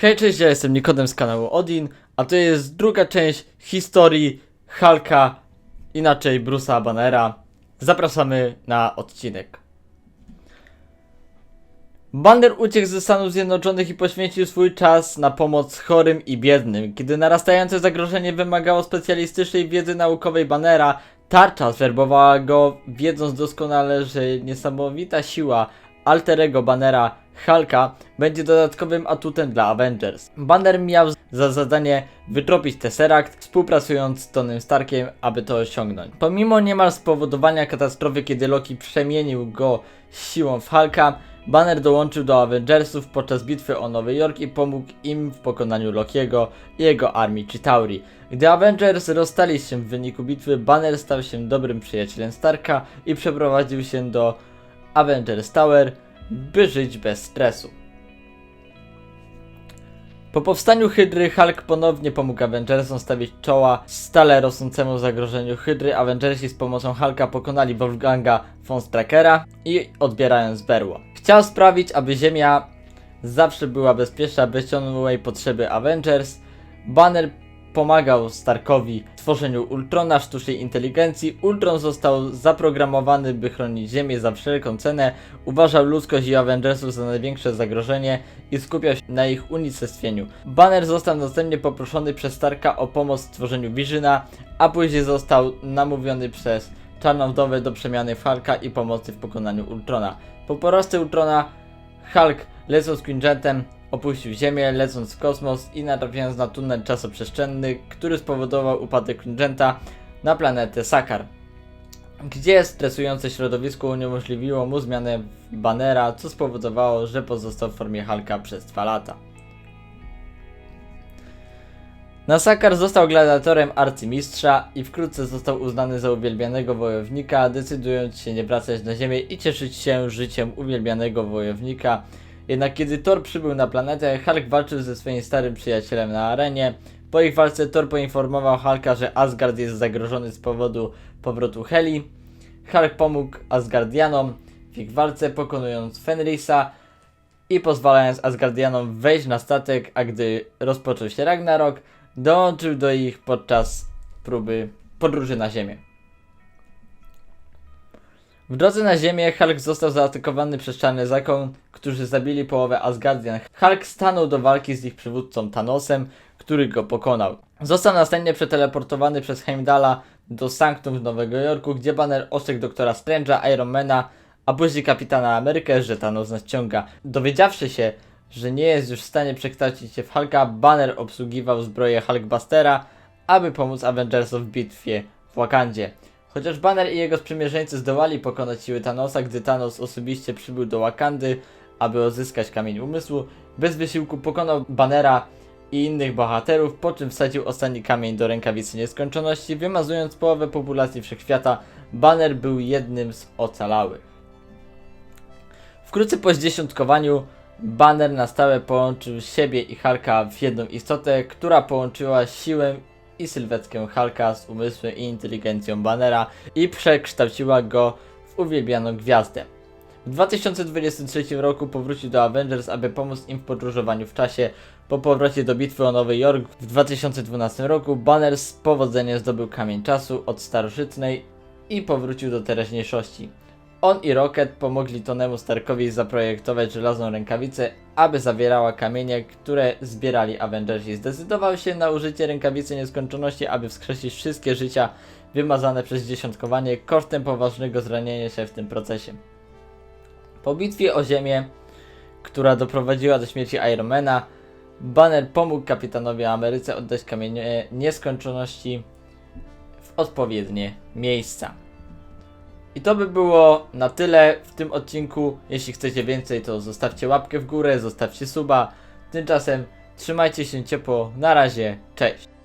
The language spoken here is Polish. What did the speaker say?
Hej, cześć, ja jestem Nikodem z kanału Odin, a to jest druga część historii Hulka, inaczej Bruce'a Bannera. Zapraszamy na odcinek. Banner uciekł ze Stanów Zjednoczonych i poświęcił swój czas na pomoc chorym i biednym. Kiedy narastające zagrożenie wymagało specjalistycznej wiedzy naukowej Bannera, tarcza zwerbowała go, wiedząc doskonale, że niesamowita siła alterego Bannera Hulka będzie dodatkowym atutem dla Avengers. Banner miał za zadanie wytropić Tesseract, współpracując z Tonym Starkiem, aby to osiągnąć. Pomimo niemal spowodowania katastrofy, kiedy Loki przemienił go siłą w Hulka, Banner dołączył do Avengersów podczas bitwy o Nowy Jork i pomógł im w pokonaniu Lokiego i jego armii Chitauri. Gdy Avengers rozstali się w wyniku bitwy, Banner stał się dobrym przyjacielem Starka i przeprowadził się do Avengers Tower, by żyć bez stresu. Po powstaniu Hydry Hulk ponownie pomógł Avengersom stawić czoła stale rosnącemu zagrożeniu Hydry. Avengersi z pomocą Hulka pokonali Wolfganga von Strakera i odbierając berło. Chciał sprawić, aby Ziemia zawsze była bezpieczna bez ciągłej potrzeby Avengers. Banner pomagał Starkowi w tworzeniu Ultrona sztucznej inteligencji. Ultron został zaprogramowany, by chronić Ziemię za wszelką cenę. Uważał ludzkość i Avengersów za największe zagrożenie i skupiał się na ich unicestwieniu. Banner został następnie poproszony przez Starka o pomoc w tworzeniu Visiona, a później został namówiony przez Czarną Wdowę do przemiany Hulka i pomocy w pokonaniu Ultrona. Po porażce Ultrona Hulk lecąc Quinjetem opuścił Ziemię, lecąc w kosmos i natrafiając na tunel czasoprzestrzenny, który spowodował upadek Quinjeta na planetę Sakar, gdzie stresujące środowisko uniemożliwiło mu zmianę w Bannera, co spowodowało, że pozostał w formie Hulka przez dwa lata. Nasakar został gladiatorem arcymistrza i wkrótce został uznany za uwielbianego wojownika, decydując się nie wracać na ziemię i cieszyć się życiem uwielbianego wojownika. Jednak kiedy Thor przybył na planetę, Hulk walczył ze swoim starym przyjacielem na arenie. Po ich walce Thor poinformował Hulka, że Asgard jest zagrożony z powodu powrotu Heli. Hulk pomógł Asgardianom w ich walce, pokonując Fenrisa i pozwalając Asgardianom wejść na statek, a gdy rozpoczął się Ragnarok, dołączył do ich podczas próby podróży na Ziemię. W drodze na Ziemię Hulk został zaatakowany przez Czarny Zakon, którzy zabili połowę Asgardian. Hulk stanął do walki z ich przywódcą Thanosem, który go pokonał. Został następnie przeteleportowany przez Heimdalla do Sanctum w Nowego Jorku, gdzie Banner ostrzegł doktora Strange'a, Ironmana, a później kapitana Amerykę, że Thanos nadciąga. Dowiedziawszy się, że nie jest już w stanie przekształcić się w Hulka, Banner obsługiwał zbroję Hulkbustera, aby pomóc Avengersom w bitwie w Wakandzie. Chociaż Banner i jego sprzymierzeńcy zdołali pokonać siły Thanosa, gdy Thanos osobiście przybył do Wakandy, aby odzyskać kamień umysłu, bez wysiłku pokonał Bannera i innych bohaterów, po czym wsadził ostatni kamień do rękawicy nieskończoności, wymazując połowę populacji wszechświata. Banner był jednym z ocalałych. Wkrótce po zdziesiątkowaniu Banner na stałe połączył siebie i Hulka w jedną istotę, która połączyła siłę i sylwetkę Hulka z umysłem i inteligencją Bannera i przekształciła go w uwielbianą gwiazdę. W 2023 roku powrócił do Avengers, aby pomóc im w podróżowaniu w czasie. Po powrocie do bitwy o Nowy Jork w 2012 roku Banner z powodzeniem zdobył kamień czasu od starożytnej i powrócił do teraźniejszości. On i Rocket pomogli Tonemu Starkowi zaprojektować żelazną rękawicę, aby zawierała kamienie, które zbierali Avengersi. Zdecydował się na użycie rękawicy nieskończoności, aby wskrzesić wszystkie życia wymazane przez dziesiątkowanie kosztem poważnego zranienia się w tym procesie. Po bitwie o Ziemię, która doprowadziła do śmierci Ironmana, Banner pomógł kapitanowi Ameryce oddać kamienie nieskończoności w odpowiednie miejsca. I to by było na tyle w tym odcinku. Jeśli chcecie więcej, to zostawcie łapkę w górę, zostawcie suba. Tymczasem trzymajcie się ciepło. Na razie, cześć.